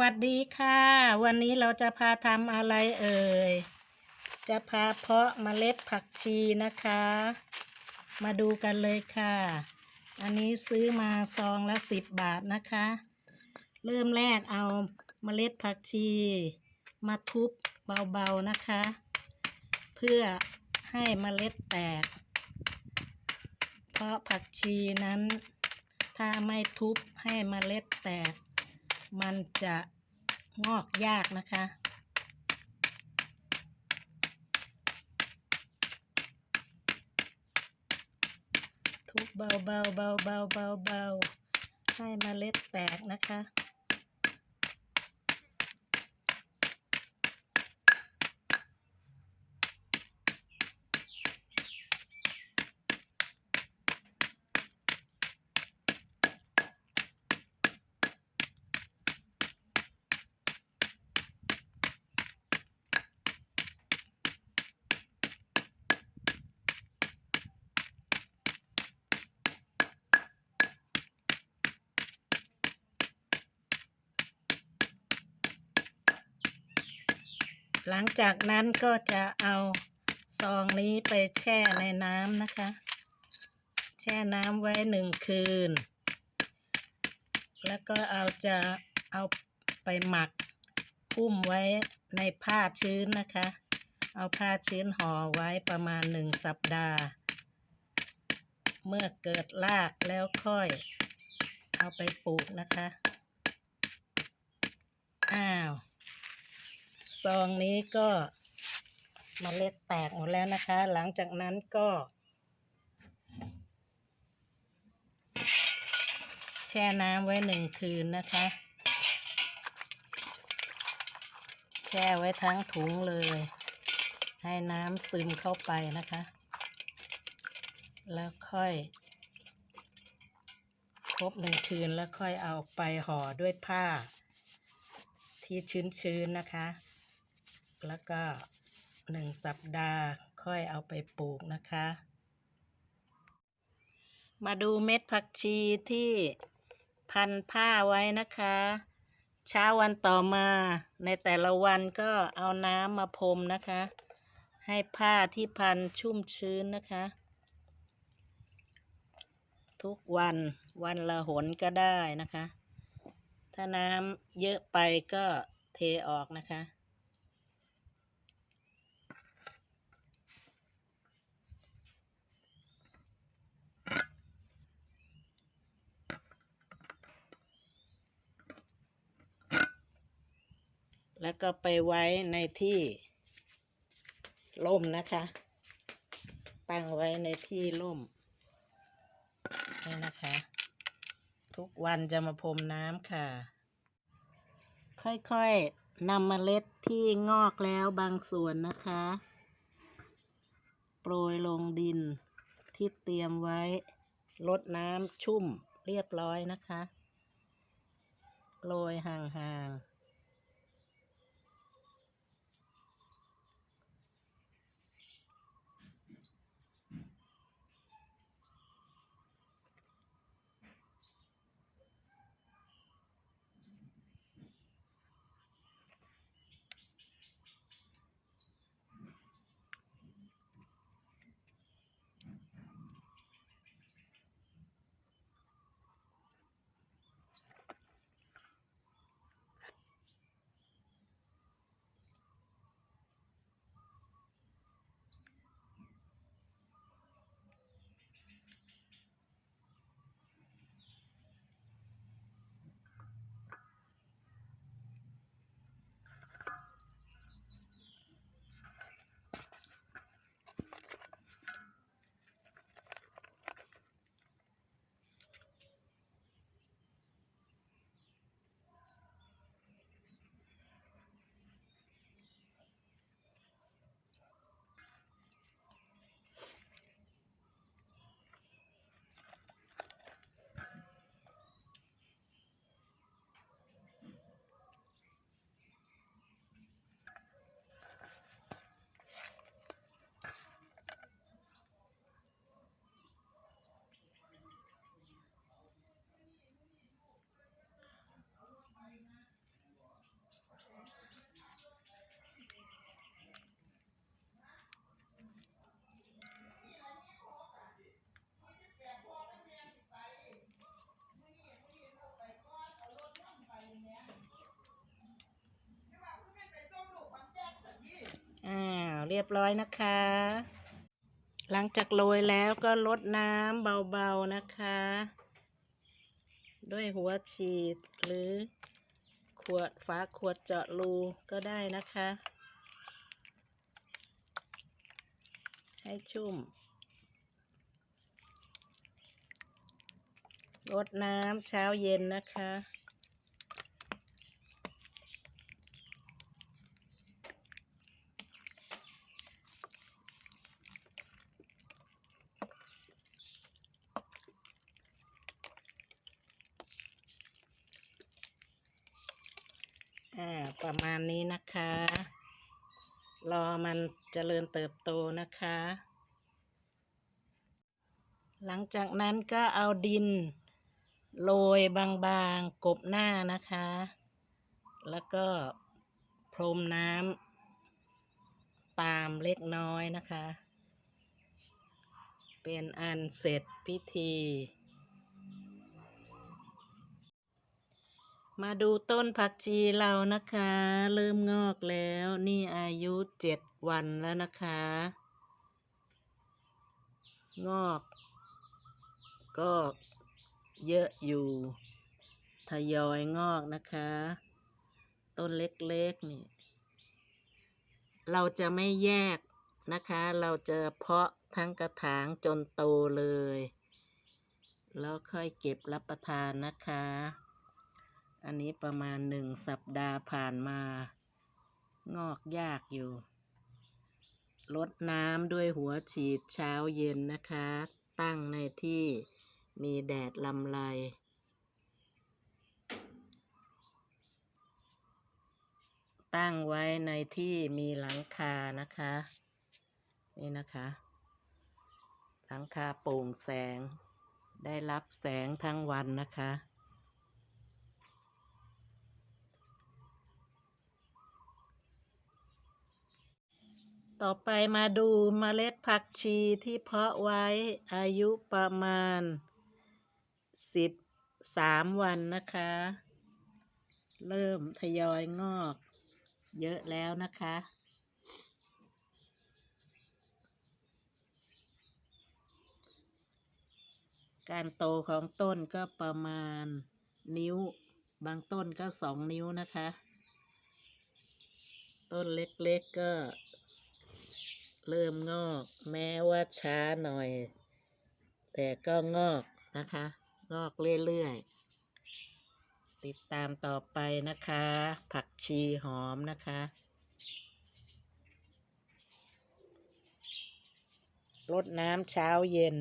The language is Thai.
วัสดีค่ะ วันนี้เราจะพาทำอะไรเอ่ย จะพาเพาะเมล็ดผักชีนะคะ มาดูกันเลยค่ะ อันนี้ซื้อมาซองละสิบบาทนะคะ เริ่มแรกเอาเมล็ดผักชี มาทุบเบาๆนะคะ เพื่อให้เมล็ดแตก เพราะผักชีนั้น ถ้าไม่ทุบให้เมล็ดแตก มันจะงอกยากนะคะ ทุบเบาเบาเบาเบาเบาเบาให้เมล็ดแตกนะคะ หลังจากนั้นก็จะเอาซองนี้ไปแช่ในน้ำนะคะ แช่น้ำไว้หนึ่งคืน แล้วก็เอาจะเอาไปหมักพุ่มไว้ในผ้าชื้นนะคะ เอาผ้าชื้นห่อไว้ประมาณหนึ่งสัปดาห์ เมื่อเกิดรากแล้วค่อยเอาไปปลูกนะคะ อ้าว ซองนี้ก็มเมล็ดแตกหมดแล้วนะคะ หลังจากนั้นก็ แช่น้ำไว้หนึ่งคืนนะคะ แช่ไว้ทั้งถุงเลย ให้น้ำซึมเข้าไปนะคะ แล้วค่อยครบหนึ่งคืนแล้วค่อยเอาไปห่อด้วยผ้าที่ชื้นๆนะคะ แล้วก็หนึ่งสัปดาห์ค่อยเอาไปปลูกนะคะ มาดูเม็ดผักชีที่พันผ้าไว้นะคะ เช้าวันต่อมาในแต่ละวันก็เอาน้ำมาพรมนะคะ ให้ผ้าที่พันชุ่มชื้นนะคะ ทุกวันวันละหนก็ได้นะคะ ถ้าน้ำเยอะไปก็เทออกนะคะ แล้วก็ไปไว้ในที่ร่มนะคะ ตั้งไว้ในที่ร่มนี่นะคะ ทุกวันจะมาพรมน้ำค่ะ ค่อยๆนำเมล็ดที่งอกแล้วบางส่วนนะคะ โปรยลงดินที่เตรียมไว้ลดน้ำชุ่มเรียบร้อยนะคะ โรยห่างๆ เรียบร้อยนะคะ หลังจากโรยแล้วก็ลดน้ำเบาๆนะคะ ด้วยหัวฉีดหรือขวดฝาขวดเจาะรูก็ได้นะคะ ให้ชุ่มรดน้ำเช้าเย็นนะคะ อ่า ประมาณนี้นะคะ รอมันเจริญเติบโตนะคะ หลังจากนั้นก็เอาดินโรยบางๆกบหน้านะคะ แล้วก็พรมน้ำตามเล็กน้อยนะคะ เป็นอันเสร็จพิธี มาดูต้นผักชีเรานะคะ เริ่มงอกแล้ว นี่อายุเจ็ดวันแล้วนะคะ งอก ก็เยอะอยู่ ทยอยงอกนะคะ ต้นเล็กๆนี่ เราจะไม่แยกนะคะ เราจะเพาะทั้งกระถางจนโตเลย แล้วค่อยเก็บรับประทานนะคะ อันนี้ประมาณหนึ่งสัปดาห์ผ่านมา งอกยากอยู่ลดน้ำด้วยหัวฉีดเช้าเย็นนะคะ ตั้งในที่มีแดดลำไรตั้งไว้ในที่มีหลังคานะคะ นี่นะคะ หลังคาโปร่งแสง ได้รับแสงทั้งวันนะคะ ต่อไปมาดูเมล็ดผักชีที่เพาะไว้อายุประมาณสิบสามวันนะคะ เริ่มทยอยงอก เยอะแล้วนะคะ การโตของต้นก็ประมาณนิ้ว บางต้นก็สองนิ้วนะคะ ต้นเล็กๆก็ เริ่มงอก แม้ว่าช้าหน่อย แต่ก็งอกนะคะ งอกเรื่อยๆ ติดตามต่อไปนะคะ ผักชีหอมนะคะ รดน้ำเช้าเย็น